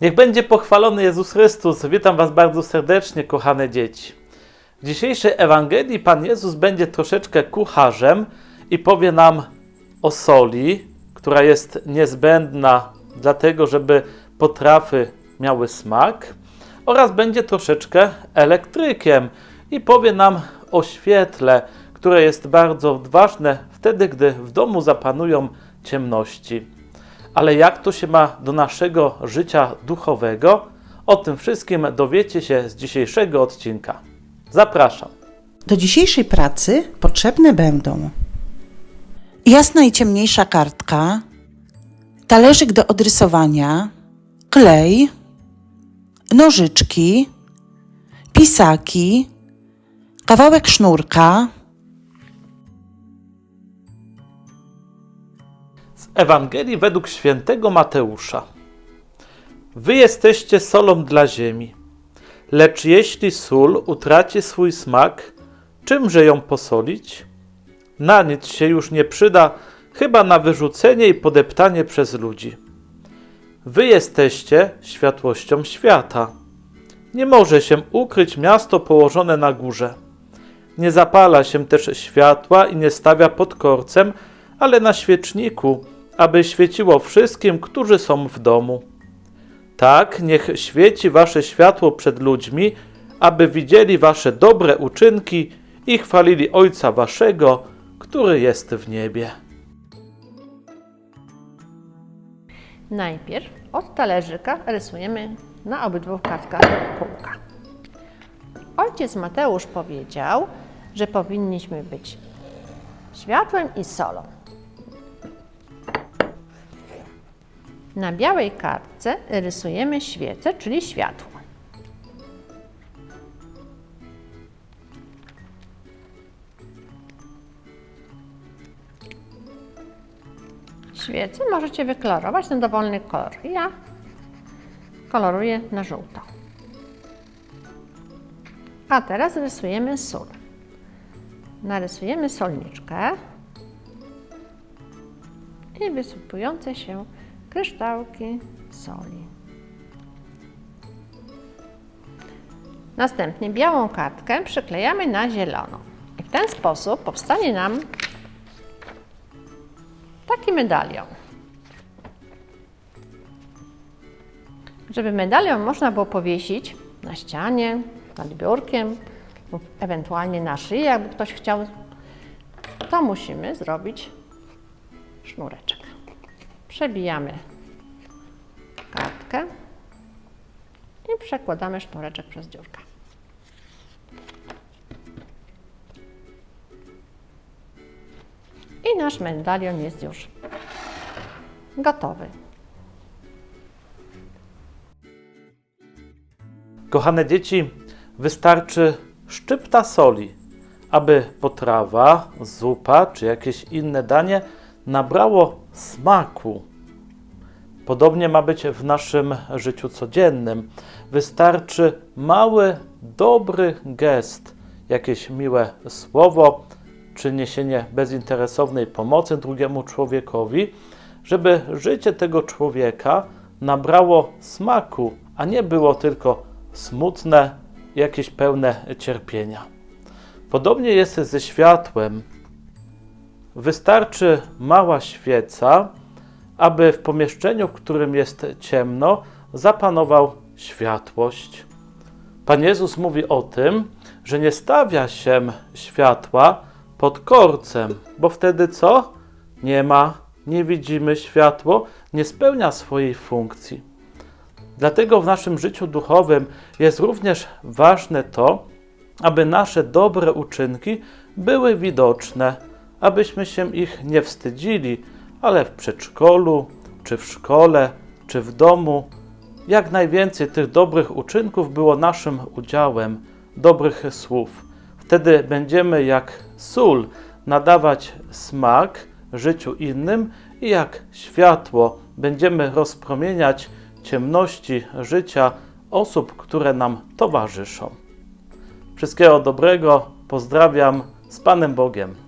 Niech będzie pochwalony Jezus Chrystus. Witam Was bardzo serdecznie, kochane dzieci. W dzisiejszej Ewangelii Pan Jezus będzie troszeczkę kucharzem i powie nam o soli, która jest niezbędna dlatego, żeby potrawy miały smak, oraz będzie troszeczkę elektrykiem i powie nam o świetle, które jest bardzo ważne wtedy, gdy w domu zapanują ciemności. Ale jak to się ma do naszego życia duchowego? O tym wszystkim dowiecie się z dzisiejszego odcinka. Zapraszam. Do dzisiejszej pracy potrzebne będą jasna i ciemniejsza kartka, talerzyk do odrysowania, klej, nożyczki, pisaki, kawałek sznurka, Ewangelii według świętego Mateusza. Wy jesteście solą dla ziemi. Lecz jeśli sól utraci swój smak, czymże ją posolić? Na nic się już nie przyda, chyba na wyrzucenie i podeptanie przez ludzi. Wy jesteście światłością świata. Nie może się ukryć miasto położone na górze. Nie zapala się też światła i nie stawia pod korcem, ale na świeczniku, aby świeciło wszystkim, którzy są w domu. Tak, niech świeci wasze światło przed ludźmi, aby widzieli wasze dobre uczynki i chwalili Ojca waszego, który jest w niebie. Najpierw od talerzyka rysujemy na obydwu kartkach kółka. Ojciec Mateusz powiedział, że powinniśmy być światłem i solą. Na białej kartce rysujemy świecę, czyli światło. Świecę możecie wykolorować na dowolny kolor. Ja koloruję na żółto. A teraz rysujemy sól. Narysujemy solniczkę i wysypujące się kryształki soli. Następnie białą kartkę przyklejamy na zieloną. I w ten sposób powstanie nam taki medalion. Żeby medalion można było powiesić na ścianie, nad biurkiem lub ewentualnie na szyję, jakby ktoś chciał, to musimy zrobić sznureczek. Przebijamy kartkę i przekładamy sznureczek przez dziurkę. I nasz medalion jest już gotowy. Kochane dzieci, wystarczy szczypta soli, aby potrawa, zupa czy jakieś inne danie nabrało smaku. Podobnie ma być w naszym życiu codziennym. Wystarczy mały, dobry gest, jakieś miłe słowo czy niesienie bezinteresownej pomocy drugiemu człowiekowi, żeby życie tego człowieka nabrało smaku, a nie było tylko smutne, jakieś pełne cierpienia. Podobnie jest ze światłem. Wystarczy mała świeca, aby w pomieszczeniu, w którym jest ciemno, zapanował światłość. Pan Jezus mówi o tym, że nie stawia się światła pod korcem, bo wtedy co? Nie ma, nie widzimy światło, nie spełnia swojej funkcji. Dlatego w naszym życiu duchowym jest również ważne to, aby nasze dobre uczynki były widoczne, abyśmy się ich nie wstydzili, ale w przedszkolu, czy w szkole, czy w domu, jak najwięcej tych dobrych uczynków było naszym udziałem, dobrych słów. Wtedy będziemy jak sól nadawać smak życiu innym i jak światło będziemy rozpromieniać ciemności życia osób, które nam towarzyszą. Wszystkiego dobrego, pozdrawiam z Panem Bogiem.